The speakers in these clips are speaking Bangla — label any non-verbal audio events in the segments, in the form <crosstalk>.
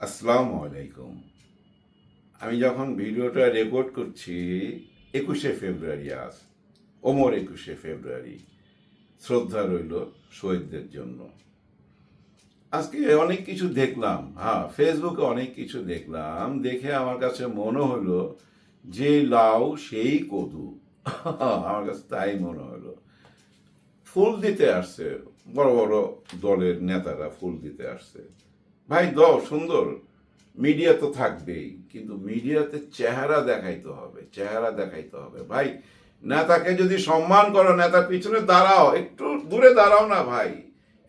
আসসালামু আলাইকুম। আমি যখন ভিডিওটা রেকর্ড করছি, একুশে ফেব্রুয়ারি আজ, ওমর একুশে ফেব্রুয়ারি, শ্রদ্ধা রইল শহীদদের জন্য। আজকে অনেক কিছু দেখলাম হ্যাঁ ফেসবুকে অনেক কিছু দেখলাম, দেখে আমার কাছে মনে হলো যে লাউ সেই কদু। <laughs> আমার কাছে তাই মনে হলো। ফুল দিতে আসছে, বড় বড় দলের নেতারা ফুল দিতে আসছে। ভাই, দাও, সুন্দর। মিডিয়া তো থাকবেই, কিন্তু মিডিয়াতে চেহারা দেখাইতে হবে, চেহারা দেখাইতে হবে। ভাই, নেতাকে যদি সম্মান করো, নেতার পিছনে দাঁড়াও, একটু দূরে দাঁড়াও না ভাই।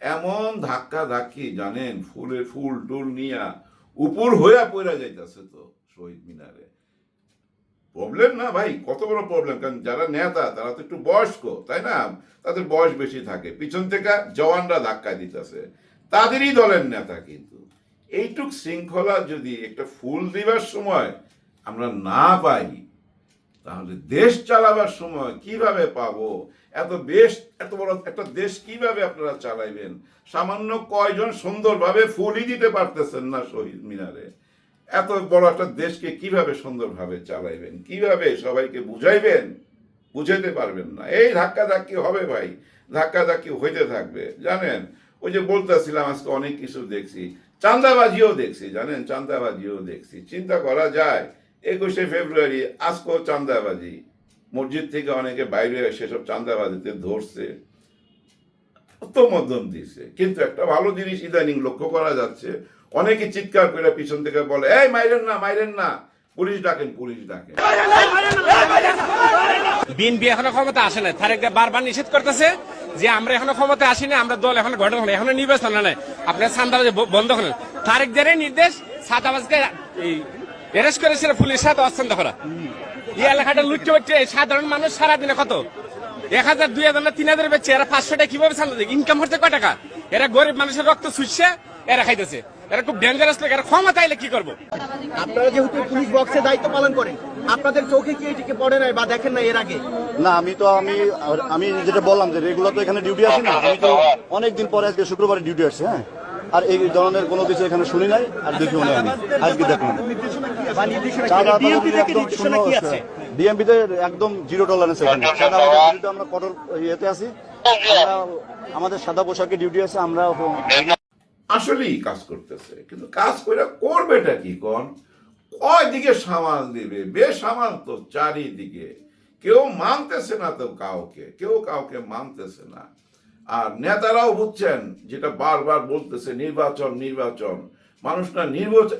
এমন ধাক্কা ধাক্কি, জানেন ফুলের ফুল টুল নিয়া উপর হইয়া পড়া যাইতেছে তো শহীদ মিনারে। প্রবলেম না ভাই, কত বড় প্রবলেম কারণ যারা নেতা, তারা তো একটু বয়স্ক, তাই না? তাদের বয়স বেশি থাকে। পিছন থেকে জওয়ানরা ধাক্কা দিতেছে। তাদেরই দলের নেতা কিন্তু। এইটুক শৃঙ্খলা যদি একটা ফুল দিবার সময় আমরা না পাই, তাহলে দেশ চালাবার সময় কীভাবে পাব? এত বেশ, এত বড় একটা দেশ কীভাবে আপনারা চালাইবেন? সামান্য কয়জন সুন্দরভাবে ফুলই দিতে পারতেছেন না শহীদ মিনারে। এত বড় একটা দেশকে কীভাবে সুন্দরভাবে চালাইবেন? কীভাবে সবাইকে বুঝাইবেন? বুঝাইতে পারবেন না। এই ধাক্কা ধাক্কি হবে ভাই। ধাক্কা ধাক্কি হইতে থাকবে। জানেন? ওই যে বলতেছিলাম, আজকে অনেক কিছু দেখছি। চান্দাবাজিও দেখছি, জানেন? চান্দাবাজিও দেখছি। চিন্তা করা যায়, একুশে ফেব্রুয়ারি, আজকেও চান্দাবাজি। মসজিদ থেকে অনেকে বাইরে সেসব চান্দাবাজিতে ধরছে মধ্যম দিছে। কিন্তু একটা ভালো জিনিস ইদানিং লক্ষ্য করা যাচ্ছে, অনেকে চিৎকার করে পিছন থেকে বলে, এই, মাইরেন না মাইরেন না। পুলিশ ডাকেন পুলিশ ডাকেন। বিএনপি এখনও ক্ষমতা আসে না তারেক দেব বারবার নিষেধ করতেছে যে আমরা এখনও ক্ষমতা আসিনি, আমরা দল এখনও গঠন হলো এখনও নির্বাচন নাই। আপনার সান্দাবাজি বন্ধ করেন তারেক দেরের নির্দেশ, সাদাবাজকে অ্যারেস্ট করেছিল পুলিশ সাথে অস্থান্ত করা। এই এলাকাটা লুটতে হচ্ছে সাধারণ মানুষ সারাদিনে কত? এক হাজার, দুই হাজার না তিন হাজার বেচছে, এরা পাঁচশো টাকা কীভাবে চালাতে ইনকাম হচ্ছে কয় টাকা? এরা গরিব মানুষের রক্ত শুষছে এরা খাইতেছে। এরা খুব ডেঞ্জারাস লোক, এরা ক্ষমতা এলে কি করব? আপনারা যেহেতু পুলিশ বক্সে দায়িত্ব পালন করেন আপনাদের চোখে কি এটিকে পড়ে নাই বা দেখেন না এর আগে? না আমি তো আমি আমি যেটা বললাম যে রেগুলার তো এখানে ডিউটি আছে না আমি তো অনেক দিন পরে আজকে শুক্রবারে ডিউটি আসছে হ্যাঁ? আর এই ধরনের কোনো কিছু এখানে শুনি নাই আর দেখিও নাই আমি আজকে দেখলাম ডিএমপিতে একদম জিরো টলারেন্স এখানে। আমরা কঠোর ইয়েতে আছি। আমাদের সাদা পোশাকে ডিউটি আছে আমরা আসলেই কাজ করতেছে। কিন্তু কাজ করে করবেটা কি কোন? কয় দিকে সামাল দিবে? বেসামাল তো চারিদিকে। কেউ মানতেছে না তো কাউকে, কেউ কাউকে মানতেছে না। আর নেতারাও বুঝছেন, যেটা বারবার বলতেছে, নির্বাচন নির্বাচন। মানুষটা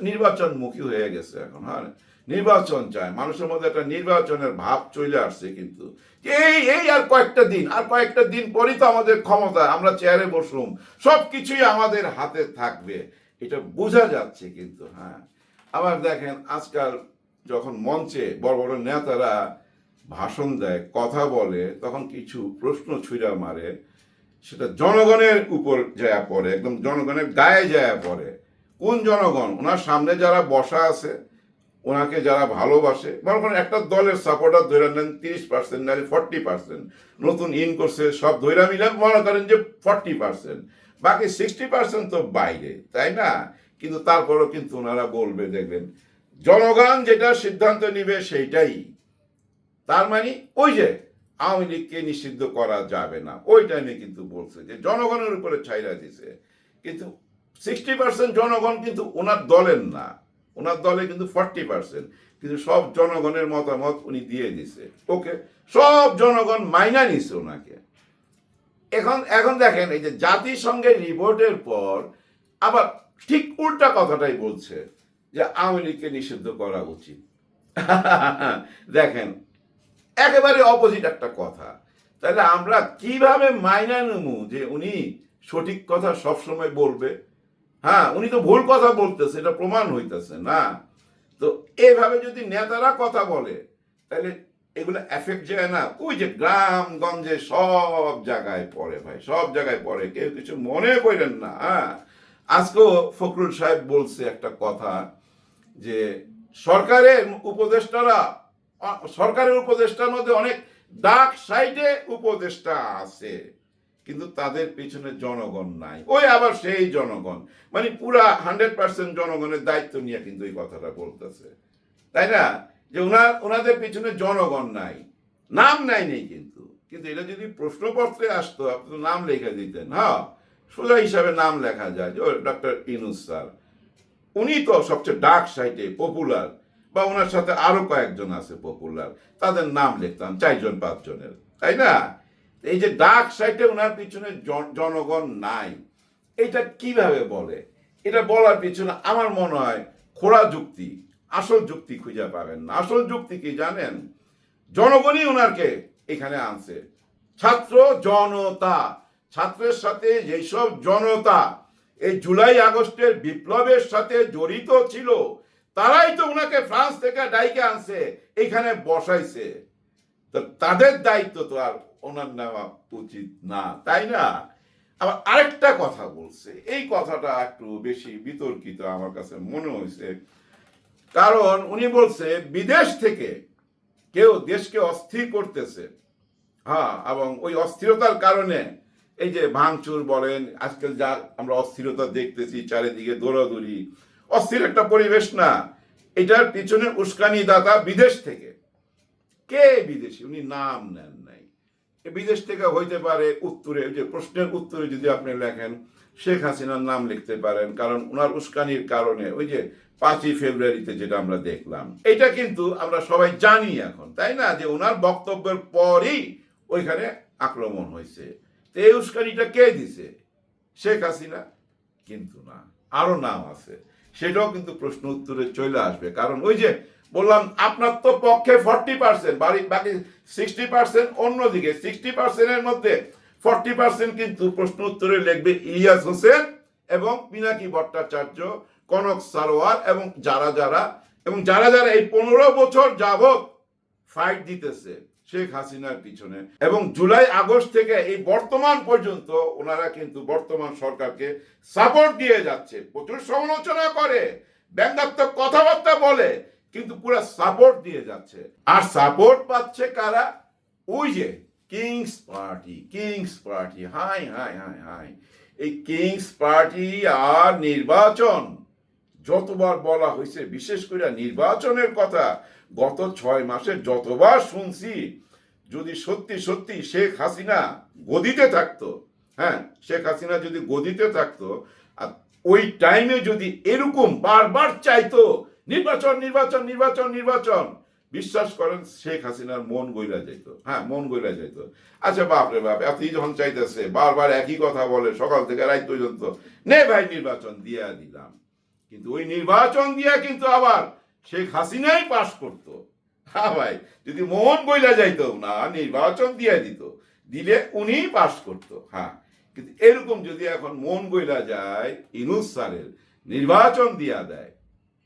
নির্বাচন মুখী হয়ে গেছে এখন হ্যাঁ? নির্বাচন চায়। মানুষের মধ্যে একটা নির্বাচনের ভাব চলে আসছে কিন্তু। এই এই আর কয়েকটা দিন, আর কয়েকটা দিন পরই তো আমাদের ক্ষমতা, আমরা চেয়ারে বসুম। সব কিছুই আমাদের হাতে থাকবে। এটা বোঝা যাচ্ছে কিন্তু হ্যাঁ? আবার দেখেন আজকাল যখন মঞ্চে বড় বড় নেতারা ভাষণ দেয়, কথা বলে, তখন কিছু প্রশ্ন ছুঁড়া মারে, সেটা জনগণের উপর যায় পড়ে, একদম জনগণের গায়ে যায় পড়ে। কোন জনগণ? ওনার সামনে যারা বসা আছে, ওনাকে যারা ভালোবাসে, মনে একটা দলের সাপোর্টার ধরে নেন তিরিশ পার্সেন্ট নাহলে ফর্টি পার্সেন্ট নতুন ইন করছে, সব ধৈরা মিলে মনে করেন যে ফর্টি পার্সেন্ট বাকি সিক্সটি পার্সেন্ট তো বাইরে, তাই না? কিন্তু তারপরেও কিন্তু ওনারা বলবে, দেখবেন, জনগণ যেটা সিদ্ধান্ত নিবে সেইটাই। তার মানে ওই যে আওয়ামী লীগকে নিষিদ্ধ করা যাবে না ওই টাইমে কিন্তু বলছে যে জনগণের উপরে ছাইরা দিছে। কিন্তু সিক্সটি পার্সেন্ট জনগণ কিন্তু ওনার দলের না, ওনার দলে কিন্তু ফর্টি পার্সেন্ট কিন্তু সব জনগণের মতামত উনি দিয়ে দিছে। ওকে, সব জনগণ মাইনা নিছে ওনাকে। এখন এখন দেখেন, এই যে জাতিসংঘের রিপোর্টের পর আবার ঠিক উল্টা কথাটাই বলছে যে আওয়ামী লীগকে নিষিদ্ধ করা উচিত। দেখেন, একেবারে অপোজিট একটা কথা। তাহলে আমরা কীভাবে মাইনা নেব যে উনি সঠিক কথা সবসময় বলবে? হ্যাঁ উনি তো ভুল কথা বলতেছে, এটা প্রমাণ হইতেছে, না? তো এভাবে যদি নেতারা কথা বলে, তাহলে এগুলো এফেক্ট যায় না। ওই যে গ্রাম গঞ্জে সব জায়গায় পড়ে ভাই, সব জায়গায় পড়ে, কেউ কিছু মনে করেন না হ্যাঁ? আজকেও ফখরুল সাহেব বলছে একটা কথা যে সরকারের উপদেষ্টারা, সরকারের উপদেষ্টার মধ্যে অনেক ডাক সাইডে উপদেষ্টা আছে, কিন্তু তাদের পিছনে জনগণ নাই। ওই আবার সেই জনগণ। মানে পুরা হান্ড্রেড পার্সেন্ট জনগণের দায়িত্ব নিয়ে কিন্তু এই কথাটা বলতেছে। তাই না? যে ওনার ওনাদের পিছনে জনগণ নাই। নাম নাই নেই কিন্তু। কিন্তু এটা যদি প্রশ্নপত্রে আসতো, আপনি নাম লিখে দিতেন হ্যাঁ? সোজা হিসাবে নাম লেখা যায়, যে ডক্টর ইনুস স্যার। উনি তো সবচেয়ে ডার্ক সাইটে পপুলার বা ওনার সাথে আরও কয়েকজন আছে পপুলার তাদের নাম লিখতাম, চারজন, পাঁচজনের, তাই না? এই যে ডার্ক সাইটে ওনার পিছনে জন- জনগণ নাই, এটা কীভাবে বলে? এটা বলার পিছনে আমার মনে হয় খোড়া যুক্তি, আসল যুক্তি খুঁজে পাবেন না। আসল যুক্তি কি জানেন? জনগণই ওনারকে এখানে আনছে। ছাত্র জনতা ছাত্রের সাথে যেসব জনতা এই জুলাই আগস্টের বিপ্লবের সাথে জড়িত ছিল, তারাই তো ওনাকে ফ্রান্স থেকে ডাইকে আনছে, এখানে বসাইছে। তো তাদের দায়িত্ব তো আর ওনার নেওয়া উচিত না, তাই না? আবার আরেকটা কথা বলছে, এই কথাটা একটু বেশি বিতর্কিত আমার কাছে মনে হয়েছে। কারণ উনি বলছে, বিদেশ থেকে কেউ দেশকে অস্থির করতেছে। হ্যাঁ এবং ওই অস্থিরতার কারণে এই যে ভাঙচুর বলেন, আজকাল যা আমরা অস্থিরতা দেখতেছি, চারিদিকে দৌড়াদৌড়ি, অস্থির একটা পরিবেশ না। এটার পিছনে উস্কানি দাতা বিদেশ থেকে। কে বিদেশি? উনি নাম নেন নাই। বিদেশ থেকে হইতে পারে উত্তরে যে প্রশ্নের উত্তরে যদি আপনি লেখেন, শেখ হাসিনার নাম লিখতে পারেন, কারণ ওনার উস্কানির কারণে ওই যে পাঁচই ফেব্রুয়ারিতে যেটা আমরা দেখলাম। এটা কিন্তু আমরা সবাই জানি এখন, তাই না? যে ওনার বক্তব্যের পরই ওইখানে আক্রমণ হয়েছে। এই কে দিছে? শেখ হাসিনা? কিন্তু না, আরও নাম আছে। সেটাও কিন্তু প্রশ্ন উত্তরে চলে আসবে। কারণ ওই যে বললাম, আপনার তো পক্ষে ফর্টি পার্সেন্ট বাড়ি বাকি সিক্সটি পার্সেন্ট অন্যদিকে। সিক্সটি পার্সেন্টের মধ্যে ফর্টি পার্সেন্ট কিন্তু প্রশ্ন উত্তরে লিখবে ইলিয়াস হোসেন এবং পিনাকি ভট্টাচার্য, কনক সারোয়ার এবং যারা যারা এবং যারা যারা এই পনেরো বছর যাবত ফাইট দিতেছে। শেখ হাসিনার পিছনে। এবং জুলাই আগস্ট থেকে এই বর্তমান পর্যন্ত ওনারা কিন্তু বর্তমান সরকারকে সাপোর্ট দিয়ে যাচ্ছে। প্রচুর সমালোচনা করে, ব্যঙ্গাত্মক কথাবার্তা বলে, কিন্তু পুরো সাপোর্ট দিয়ে যাচ্ছে। আর সাপোর্ট পাচ্ছে কারা? ওই যে কিংস পার্টি কিংস পার্টি হাই হাই হাই হাই এই কিংস পার্টি আর নির্বাচন, যতবার বলা হয়েছে, বিশেষ করে নির্বাচনের কথা গত ছয় মাসে যতবার শুনছি, যদি সত্যি সত্যি শেখ হাসিনা গদিতে থাকতো হ্যাঁ শেখ হাসিনা যদি গদিতে থাকতো, আর ওই টাইমে যদি এরকম বারবার চাইতো, নির্বাচন নির্বাচন নির্বাচন নির্বাচন, বিশ্বাস করেন শেখ হাসিনার মন গইলা যেত হ্যাঁ মন গইলা যেত আচ্ছা বাপরে বাপ এতই যখন চাইতেছে, বারবার একই কথা বলে, সকাল থেকে রাত পর্যন্ত, নে ভাই, নির্বাচন দিয়া দিলাম। কিন্তু ওই নির্বাচন দিয়া কিন্তু আবার শেখ হাসিনাই পাশ করতো। হ্যাঁ ভাই, যদি মোহন বইলা যাইতো না, নির্বাচন দিয়ে দিত, দিলে উনিই পাশ করতো হ্যাঁ। কিন্তু এরকম যদি এখন মন বইলা যায়, ইনুস স্যারের নির্বাচন দিয়া দেয়,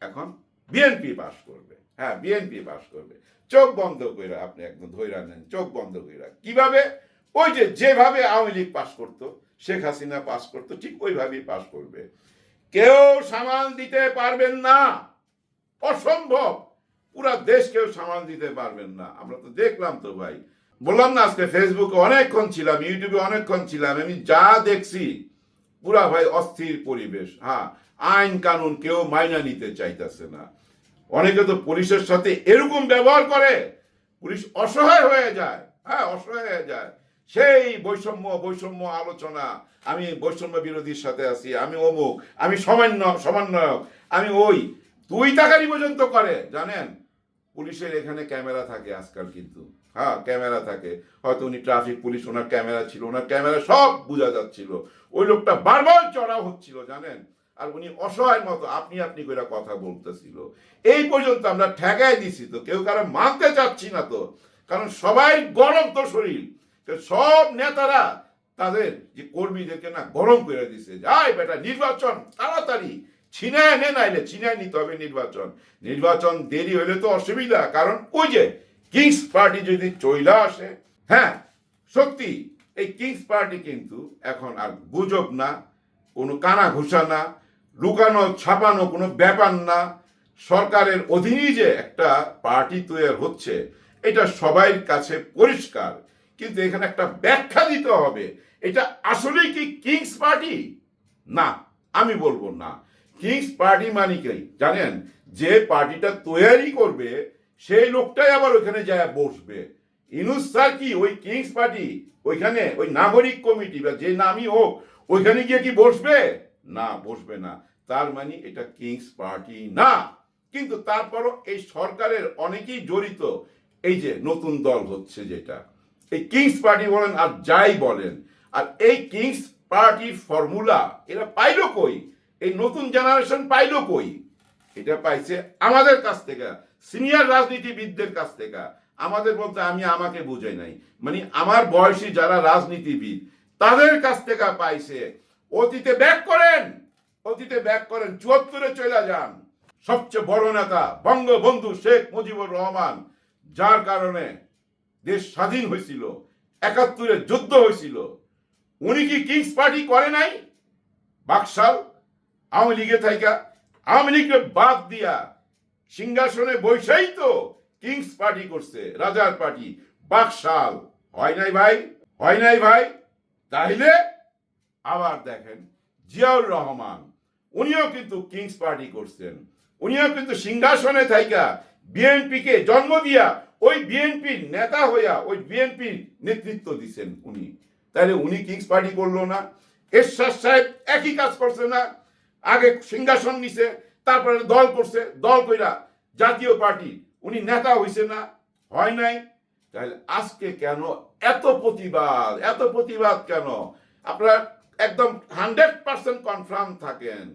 এখন বিএনপি পাশ করবে হ্যাঁ বিএনপি পাশ করবে। চোখ বন্ধ কইরা আপনি একদম ধৈরা নেন, চোখ বন্ধ কইরা। কীভাবে? ওই যে যেভাবে আওয়ামী লীগ পাশ করতো, শেখ হাসিনা পাশ করতো, ঠিক ওইভাবেই পাশ করবে। কেউ সামাল দিতে পারবেন না। অসম্ভব। পুরা দেশ কেউ সামাল দিতে পারবেন না। আমরা তো দেখলাম তো ভাই। বললাম না, আজকে ফেসবুকে অনেকক্ষণ ছিলাম ইউটিউবে অনেকক্ষণ ছিলাম। আমি যা দেখছি, পুরা ভাই অস্থির পরিবেশ। হ্যাঁ আইন কানুন কেউ মাইনা নিতে চাইতেছে না। অনেকে তো পুলিশের সাথে এরকম ব্যবহার করে। পুলিশ অসহায় হয়ে যায়। হ্যাঁ অসহায় হয়ে যায়। সেই বৈষম্য বৈষম্য আলোচনা। আমি বৈষম্য বিরোধীর সাথে আছি। আমি অমুক, আমি সমান্য, সমন্বয়ক। আমি ওই দুই টাকারই পর্যন্ত করে, জানেন? পুলিশের এখানে ক্যামেরা থাকে আজকাল কিন্তু। হ্যাঁ ক্যামেরা থাকে। হয়তো উনি ট্রাফিক পুলিশ ওনার ক্যামেরা ছিল, ওনার ক্যামেরা সব বোঝা যাচ্ছিল। ওই লোকটা বারবার চড়া হচ্ছিল, জানেন? আর উনি অসহায় মতো আপনি আপনি করে কথা বলতেছিল। এই পর্যন্ত আমরা ঠেকাই দিছি তো, কেউ কারও মানতে চাচ্ছি না তো। কারণ সবাই গরম তো শরীর। সব নেতারা তাদের যে কর্মীদেরকে না গরম করে দিছে। যাই বেটা, নির্বাচন, তাড়াতাড়ি। ছিনায় নে নাইলে, ছিনায় নিতে হবে নির্বাচন। নির্বাচন দেরি হলে তো অসুবিধা, কারণ ওই যে কিংস পার্টি যদি চইলা আসে হ্যাঁ সত্যি, এই কিংস পার্টি কিন্তু এখন আর গুজব না, কোনো কানা ঘুষা না, লুকানো, ছাপানো কোনো ব্যাপার না। সরকারের অধীনেই যে একটা পার্টি তৈরি হচ্ছে, এটা সবাই কাছে পরিষ্কার। কিন্তু এখানে একটা ব্যাখ্যা দিতে হবে, এটা আসলেই কি কিংস পার্টি না, আমি বলব না। কিংস পার্টি মানে কি? জানেন? যে পার্টিটা তৈরি করবে, সেই লোকটাই আবার ওইখানে যায় বসবে। ইনুস স্যার কি? ওই কিংস পার্টি ওইখানে, ওই নাগরিক কমিটি, বা যে নামই হোক, ওইখানে গিয়ে কি বসবে? না বসবে না। তার মানে এটা কিংস পার্টি না। কিন্তু তারপরও এই সরকারের অনেকেই জড়িত। এই যে নতুন দল হচ্ছে যেটা। এই কিংস পার্টি বলেন আর যাই বলেন, আর এই কিংস পার্টির ফর্মুলা এরা পাইলো কই? এই নতুন জেনারেশন পাইলো কই? এটা পাইছে আমাদের কাছ থেকে সিনিয়র রাজনীতিবিদদের কাছ থেকে। আমাদের বলতে আমি আমাকে বুঝাই নাই। মানে আমার বয়সী যারা রাজনীতিবিদ, তাদের কাছ থেকে পাইছে। অতীতে ব্যাক করেন, অতীতে ব্যাক করেন, চুয়াত্তরে চলে যান। সবচেয়ে বড় নেতা বঙ্গবন্ধু শেখ মুজিবুর রহমান, যার কারণে দেশ স্বাধীন হয়েছিল, একাত্তরে যুদ্ধ হয়েছিল। উনি কি কিংস পার্টি করে নাই? বাকশাল? আওয়ামী লীগে থাইকা আওয়ামী লীগকে বাদ দিয়া সিংহাসনে বৈশাই তো কিংস পার্টি করছে, রাজার পার্টি। বাকশাল, হয় নাই ভাই? হয় নাই ভাই? তাইলে আবার দেখেন, জিয়াউর রহমান, উনিও কিন্তু কিংস পার্টি করছেন। উনিও কিন্তু সিংহাসনে থাইকা বিএনপিকে জন্ম দিয়া ওই বিএনপির নেতা হইয়া ওই বিএনপির নেতৃত্ব দিছেন উনি। তাহলে উনি কিংস পার্টি করল না। এরশাদ সাহেব একই কাজ করছে না। আগে সিংহাসন নিছে, তারপরে দল করছে, দল কইরা জাতীয় পার্টি, উনি নেতা হইছে না, হয় নাই। তাহলে আজকে কেন এত প্রতিবাদ এত প্রতিবাদ কেন? আপনারা একদম হান্ড্রেড পার্সেন্ট কনফার্ম থাকেন।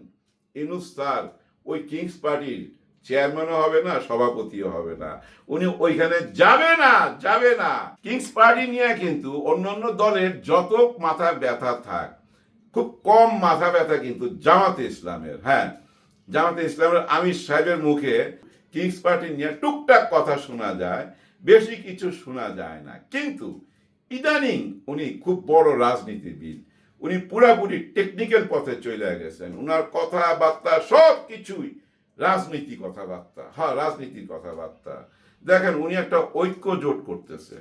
ইনুস স্যার, ওই কিংস পার্টির চেয়ারম্যানও হবে না, সভাপতিও হবে না। উনি ওইখানে যাবে না যাবে না। কিংস পার্টি নিয়ে কিন্তু অন্যান্য দলের যত মাথা ব্যথা থাক খুব কম মাথা ব্যথা কিন্তু জামাতে ইসলামের হ্যাঁ। জামাতে ইসলামের আমির সাহেবের মুখে কিংস পার্টি নিয়ে টুকটাক কথা শোনা যায়, বেশি কিছু শোনা যায় না। কিন্তু ইদানিং উনি খুব বড় রাজনীতিবিদ। উনি পুরাপুরি টেকনিক্যাল পথে চলে গেছেন। উনার কথাবার্তা সব কিছুই রাজনীতি কথাবার্তা হ্যাঁ রাজনীতির কথাবার্তা। দেখেন, উনি একটা ঐক্য জোট করতেছে।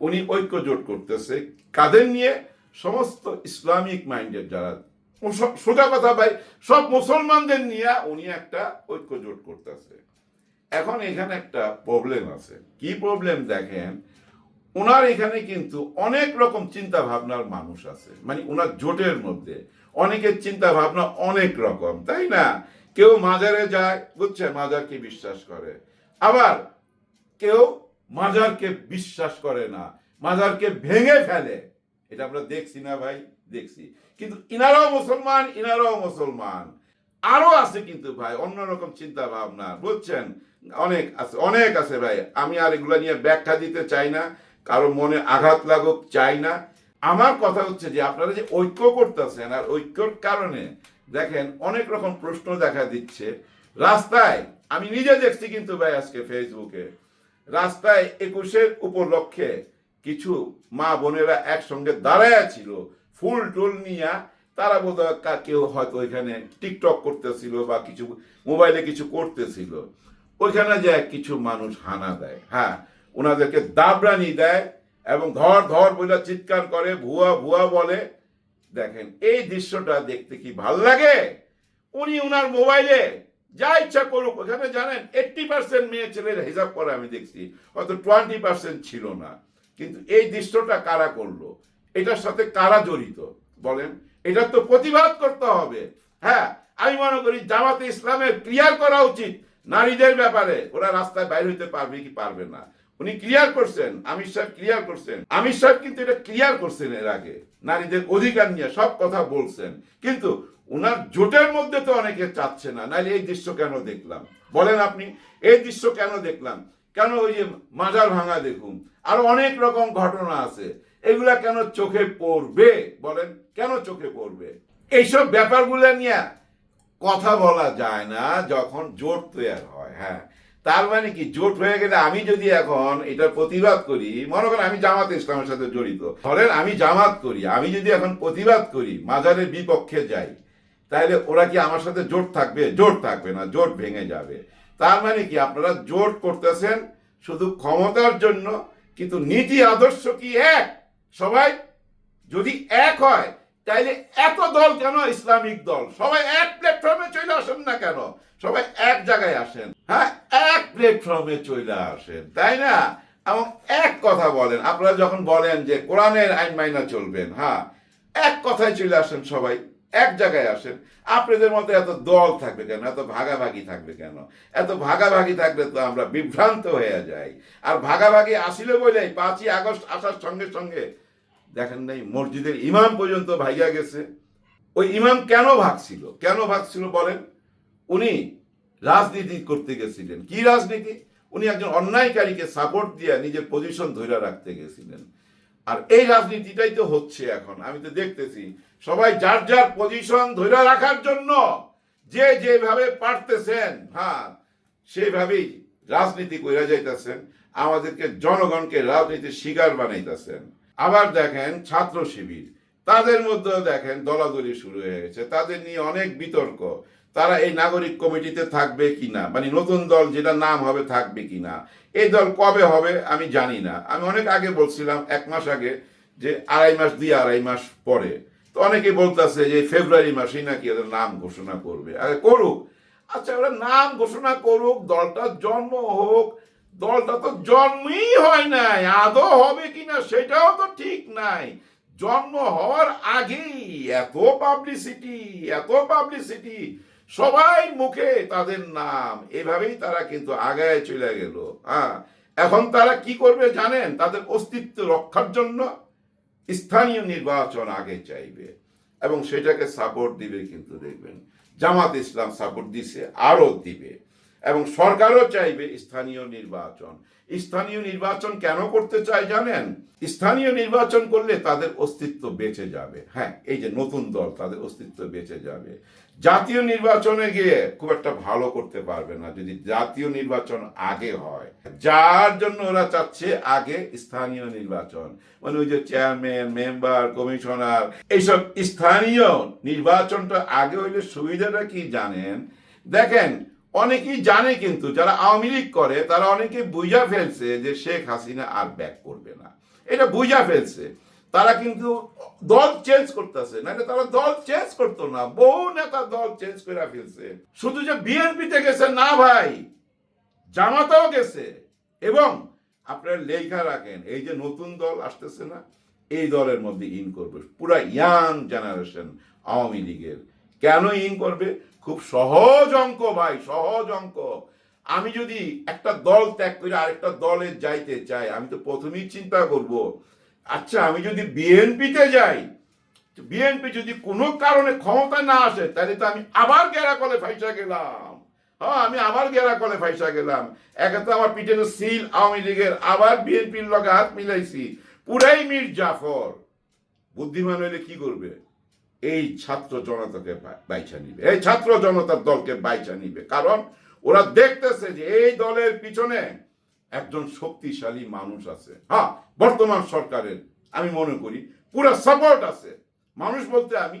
উনি ঐক্য জোট করতেছে কাদের নিয়ে? সমস্ত ইসলামিক মাইন্ডের যারা সোজা কথা ভাই, সব মুসলমানদের নিয়ে উনি একটা ঐক্য জোট করতেছে। এখন এখানে একটা প্রবলেম আছে। কি প্রবলেম দেখেন? ওনার এখানে কিন্তু অনেক রকম চিন্তা ভাবনার মানুষ আছে। মানে ওনার জোটের মধ্যে অনেকের চিন্তা ভাবনা অনেক রকম, তাই না? কেউ মাজারে যায় বুঝছে মাজারকে বিশ্বাস করে। আবার কেউ মাজারকে বিশ্বাস করে না। মাজারকে ভেঙে ফেলে। এটা আমরা দেখছি না ভাই, দেখছি। কিন্তু ইনারাও মুসলমান ইনারাও মুসলমান। আরও আছে কিন্তু ভাই, অন্যরকম চিন্তা ভাবনা বুঝছেন? অনেক আছে অনেক আছে ভাই। আমি আর এগুলো নিয়ে ব্যাখ্যা দিতে চাই না, কারও মনে আঘাত লাগুক চাই না। আমার কথা হচ্ছে যে আপনারা যে ঐক্য করতেছেন আর ঐক্যর কারণে, দেখেন, অনেক রকম প্রশ্ন দেখা দিচ্ছে। রাস্তায়, আমি নিজে দেখছি কিন্তু ভাই আজকে ফেসবুকে রাস্তায় একুশের উপলক্ষে কিছু মা বোনেরা একসঙ্গে দাঁড়ায় ছিল, ফুল টুল নিয়ে, তারা কা- কেউ হয়তো ওইখানে টিকটক করতেছিল বা কিছু, মোবাইলে কিছু করতেছিল। ওইখানে যে কিছু মানুষ হানা দেয় হ্যাঁ। ওনাদেরকে দাবরানি দেয় এবং ধর ধর বলে চিৎকার করে, ভুয়া ভুয়া বলে। দেখেন, এই দৃশ্যটা দেখতে কি ভালো লাগে? উনি উনার মোবাইলে যা ইচ্ছা করুক, ওখানে জানেন এইট্টি পার্সেন্ট মেয়ে ছেলের হিসাব করে আমি দেখছি হয়তো টোয়েন্টি পার্সেন্ট ছিল না। কিন্তু এই দৃশ্যটা কারা করল? এটার সাথে কারা জড়িত? বলেন, এটা তো প্রতিবাদ করতে হবে। হ্যাঁ আমি মনে করি জামাতে ইসলামের ক্লিয়ার করা উচিত নারীদের ব্যাপারে। ওরা রাস্তায় বাইর হইতে পারবে কি পারবে না। উনি ক্লিয়ার করছেন, আমির সাহেব ক্লিয়ার করছেন। আমির সাহেব কিন্তু এটা ক্লিয়ার করছেন এর আগে, নারীদের অধিকার নিয়ে সব কথা বলছেন। কিন্তু ওনার জোটের মধ্যে তো অনেকে চাচ্ছে না, নাহলে এই দৃশ্য কেন দেখলাম? বলেন আপনি, এই দৃশ্য কেন দেখলাম? কেন ওই যে মাজার ভাঙা দেখুন? আরও অনেক রকম ঘটনা আছে। এগুলা কেন চোখে পড়বে? বলেন, কেন চোখে পড়বে? এইসব ব্যাপারগুলো নিয়ে কথা বলা যায় না যখন জোট তৈরি হয় হ্যাঁ। তার মানে কি, জোট হয়ে গেলে আমি যদি এখন এটা প্রতিবাদ করি, মনে করেন আমি জামাত ইসলামের সাথে জড়িত, ধরেন আমি জামাত করি, আমি যদি এখন প্রতিবাদ করি, মাজারের বিপক্ষে যাই, তাহলে ওরা কি আমার সাথে জোট থাকবে? জোট থাকবে না, জোট ভেঙে যাবে। তার মানে কি? আপনারা জোট করতেছেন শুধু ক্ষমতার জন্য, কিন্তু নীতি আদর্শ কি এক? সবাই যদি এক হয়, তাইলে এত দল কেন ইসলামিক দল? সবাই এক প্ল্যাটফর্মে চলে আসেন না কেন? সবাই এক জায়গায় আসেন। হ্যাঁ এক প্ল্যাটফর্মে চলে আসেন, তাই না? এবং এক কথা বলেন, আপনারা যখন বলেন যে কোরআনের আইন মাইনা চলবেন হ্যাঁ এক কথায় চলে আসেন সবাই। এক জায়গায় আসেন, আপনাদের মতো এত দল থাকবে কেন, এত ভাগাভাগি থাকবে কেন? এত ভাগাভাগি থাকলে তো আমরা বিভ্রান্ত হয়ে যাই। আর ভাগাভাগি আসিলে বলেই পাঁচই আগস্ট আসার সঙ্গে সঙ্গে, দেখেন নাই, মসজিদের ইমাম পর্যন্ত ভাইয়া গেছে। ওই ইমাম কেন ভাগছিল? কেন ভাগছিল বলেন? উনি রাজনীতি করতে গেছিলেন। কি রাজনীতি? উনি একজন অন্যায়কারীকে সাপোর্ট দিয়ে নিজের পজিশন ধরে রাখতে গেছিলেন। আর এই রাজনীতিটাই তো হচ্ছে এখন। আমি তো দেখতেছি সবাই যার যার পজিশন ধরে রাখার জন্য যে যেভাবে পারতেছেন হ্যাঁ সেইভাবেই রাজনীতি কইরা যাইতেছেন, আমাদেরকে জনগণকে রাজনীতির শিকার বানাইতেছেন। আবার দেখেন ছাত্র শিবির, তাদের মধ্যেও দেখেন দলাদলি শুরু হয়ে গেছে, তাদের নিয়ে অনেক বিতর্ক, তারা এই নাগরিক কমিটিতে থাকবে কিনা মানে নতুন দল যেটা নাম হবে থাকবে কিনা, এই দল কবে হবে আমি জানি না। আমি অনেক আগে বলছিলাম, এক মাস আগে, যে আড়াই মাস দিয়ে আড়াই মাস পরে অনেকে বলতেছে যে ফেব্রুয়ারি মাসেই নাকি এদের নাম ঘোষণা করবে। আগে করুক। আচ্ছা ওরা নাম ঘোষণা করুক দলটার জন্ম হোক, দলটা তো জন্মই হয় নাই, আদৌ হবে কিনা সেটাও তো ঠিক নাই। জন্ম হওয়ার আগেই এত পাবলিসিটি এত পাবলিসিটি সবাই মুখে তাদের নাম। এভাবেই তারা কিন্তু আগায় চলে গেল। হ্যাঁ এখন তারা কি করবে জানেন? তাদের অস্তিত্ব রক্ষার জন্য স্থানীয় নির্বাচন আগে চাইবে এবং সেটাকে সাপোর্ট দিবে কিন্তু দেখবেন, জামাত ইসলাম সাপোর্ট দিছে আরও দিবে এবং সরকারও চাইবে স্থানীয় নির্বাচন। স্থানীয় নির্বাচন কেন করতে চায় জানেন? স্থানীয় নির্বাচন করলে তাদের অস্তিত্ব বেঁচে যাবে। হ্যাঁ এই যে নতুন দল, তাদের অস্তিত্ব বেঁচে যাবে। জাতীয় নির্বাচনে গিয়ে খুব একটা ভালো করতে পারবে না, যদি জাতীয় নির্বাচন আগে হয়। যার জন্য ওরা চাচ্ছে আগে স্থানীয় নির্বাচন। মানে ওই যে চেয়ারম্যান মেম্বার কমিশনার এইসব স্থানীয় নির্বাচনটা আগে হইলে সুবিধাটা কি জানেন? দেখেন, অনেকেই জানে কিন্তু, যারা আওয়ামী লীগ করে, তারা অনেকে বুঝা ফেলছে যে শেখ হাসিনা আর ব্যাক করবে না। এটা বুঝা ফেলছে। তারা কিন্তু দল চেঞ্জ করতেছে। নাহলে তারা দল চেঞ্জ করতো না। বহু নেতা দল চেঞ্জ করে ফেলছে। শুধু যে বিএনপিতে গেছে না ভাই, জামাতাও গেছে। এবং আপনারা লেখা রাখেন, এই যে নতুন দল আসতেছে না, এই দলের মধ্যে ইন করবে। পুরা ইয়াং জেনারেশন আওয়ামী লীগের। কেন ইন করবে? খুব সহজ অঙ্ক ভাই, সহজ অঙ্ক। আমি যদি একটা দল ত্যাগ করে আরেকটা দলে যাইতে চাই, আমি তো প্রথমেই চিন্তা করব আচ্ছা আমি যদি বিএনপিতে যাই বিএনপি যদি কোনো কারণে ক্ষমতা না আসে, তাহলে তো আমি আবার গেরা কলে ফাইসা গেলাম। হ্যাঁ আমি আবার গেরা কলে ফাইসা গেলাম। একে তো আমার পিছনে সিল আওয়ামী লীগের আবার বিএনপির লগে হাত মিলাইছি। পুরাই মীর জাফর। বুদ্ধিমান হইলে কি করবে? এই ছাত্র জনতাকে বাইছা নিবে। এই ছাত্র জনতার দলকে বাইছা নিবে। কারণ ওরা দেখতেছে যে এই দলের পিছনে একজন শক্তিশালী মানুষ আছে। হ্যাঁ বর্তমান সরকারের, আমি মনে করি, পুরো সাপোর্ট আছে। মানুষ বলতে আমি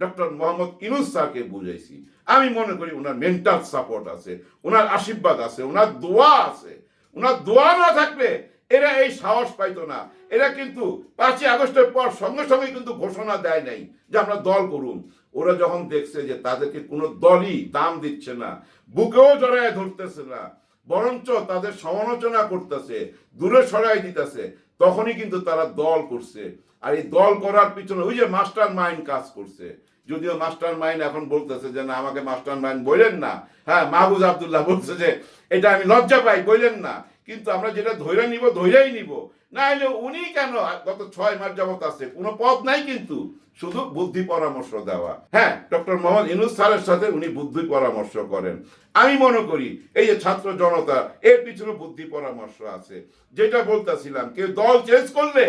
ডক্টর মোহাম্মদ ইনুস স্যারকে বুঝাইছি। আমি মনে করি ওনার মেন্টাল সাপোর্ট আছে ওনার আশীর্বাদ আছে ওনার দোয়া আছে। ওনার দোয়া না থাকলে এরা এই সাহস পাইতো না। এরা কিন্তু পাঁচই আগস্টের পর সঙ্গে সঙ্গে কিন্তু ঘোষণা দেয় নাই যে আমরা দল করুন। ওরা যখন দেখছে যে তাদেরকে কোনো দলই দাম দিচ্ছে না, বুকেও জড়ায় ধরতেছে না বরঞ্চ তাদের সমালোচনা করতেছে, দূরে সরাই দিতেছে, তখনই কিন্তু তারা দল করছে। আর এই দল করার পিছনে ওই যে মাস্টার মাইন্ড কাজ করছে। যদিও মাস্টার মাইন্ড এখন বলতেছে যে, না, আমাকে মাস্টার মাইন্ড বললেন না। হ্যাঁ মাহবুজ আবদুল্লাহ বলছে যে, এটা আমি লজ্জা পাই, বললেন না। কিন্তু আমরা যেটা ধৈর্য নিব ধৈর্যই নিব। না হলে উনি কেন গত ছয় মাস যাবত আছে, কোনো পথ নাই কিন্তু। শুধু বুদ্ধি পরামর্শ দেওয়া। হ্যাঁ ডক্টর মোহাম্মদ ইনুস স্যারের সাথে উনি বুদ্ধি পরামর্শ করেন। আমি মনে করি, এই যে ছাত্র জনতা, এর পিছনে বুদ্ধি পরামর্শ আছে। যেটা বলতেছিলাম, কেউ দল চেঞ্জ করলে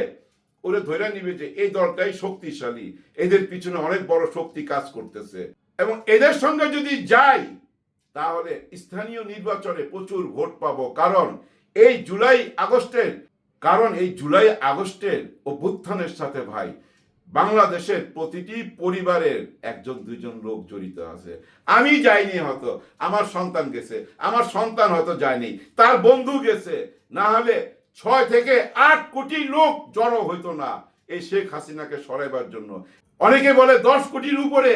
ওরা ধরে নিবে যে এই দলটাই শক্তিশালী। এদের পিছনে অনেক বড় শক্তি কাজ করতেছে। এবং এদের সঙ্গে যদি যাই, তাহলে স্থানীয় নির্বাচনে প্রচুর ভোট পাবো। কারণ এই জুলাই আগস্টের, কারণ এই জুলাই আগস্টের অভ্যুত্থানের সাথে ভাই বাংলাদেশের প্রতিটি পরিবারের একজন, দুইজন লোক জড়িত আছে। আমি যাইনি হয়তো, আমার সন্তান গেছে, আমার সন্তান হয়তো যায়নি, তার বন্ধু গেছে, না হলে ছয় থেকে আট কোটি লোক জড়ো হইতো না এই শেখ হাসিনাকে সরাইবার জন্য। অনেকে বলে দশ কোটির উপরে,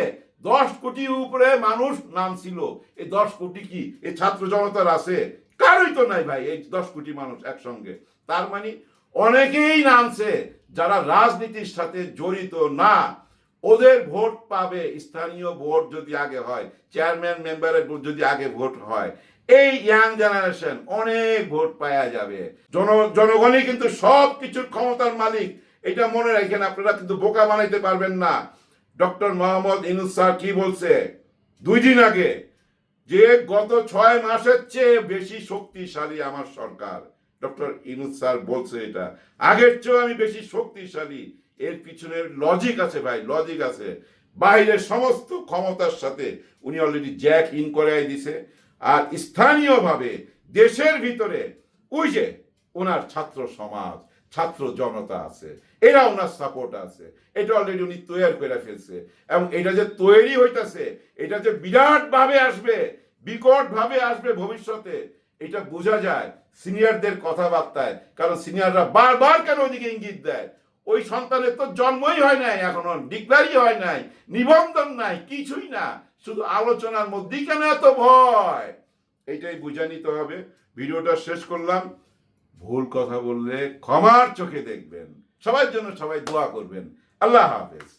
দশ কোটির উপরে মানুষ নাম ছিল এই দশ কোটি কি? এই ছাত্র জনতার আছে, কারোই তো নাই ভাই, এই দশ কোটি মানুষ একসঙ্গে। তার মানে অনেকেই নামছে যারা রাজনীতির সাথে জড়িত না। ওদের ভোট পাবে স্থানীয় ভোট যদি আগে হয়, চেয়ারম্যান, মেম্বারের ভোট যদি আগে ভোট হয়। এই ইয়াং জেনারেশন অনেক ভোট পাওয়া যাবে। জন, জনগণই কিন্তু সব কিছুর ক্ষমতার মালিক। এটা মনে রাখেন, আপনারা কিন্তু বোকা বানাইতে পারবেন না। ডক্টর মোহাম্মদ ইনুস স্যার কি বলছে? দুই দিন আগে, যে গত ছয় মাসের চেয়ে বেশি শক্তিশালী আমার সরকার। ডক্টর ইনুস স্যার বলছে এটা। আগের চেয়েও আমি বেশি শক্তিশালী। এর পিছনে লজিক আছে ভাই লজিক আছে। বাইরের সমস্ত ক্ষমতার সাথে উনি অলরেডি জ্যাক ইন করাই দিছে। আর স্থানীয়ভাবে দেশের ভিতরে ওই যে ওনার ছাত্র সমাজ, ছাত্র জনতা আছে, এরা ওনার সাপোর্ট আছে। এটা অলরেডি উনি তৈরি করে ফেলছে। এবং এটা যে তৈরি হইতাছে, এটা যে বিরাট ভাবে আসবে বিকট ভাবে আসবে ভবিষ্যতে এটা বোঝা যায় সিনিয়রদের কথাবার্তায়, কারণ সিনিয়ররা বারবার কেন ওদিকে ইঙ্গিত দেয়? ওই সন্তানের তো জন্মই হয় নাই, এখনও ডিক্লারই হয় নাই, নিবন্ধন নাই, কিছুই না, শুধু আলোচনার মধ্যেই কেন এত ভয়? এইটাই বুঝে নিতে হবে। ভিডিওটা শেষ করলাম। ভুল কথা বললে ক্ষমার চোখে দেখবেন। সবার জন্য সবাই দোয়া করবেন। আল্লাহ হাফেজ।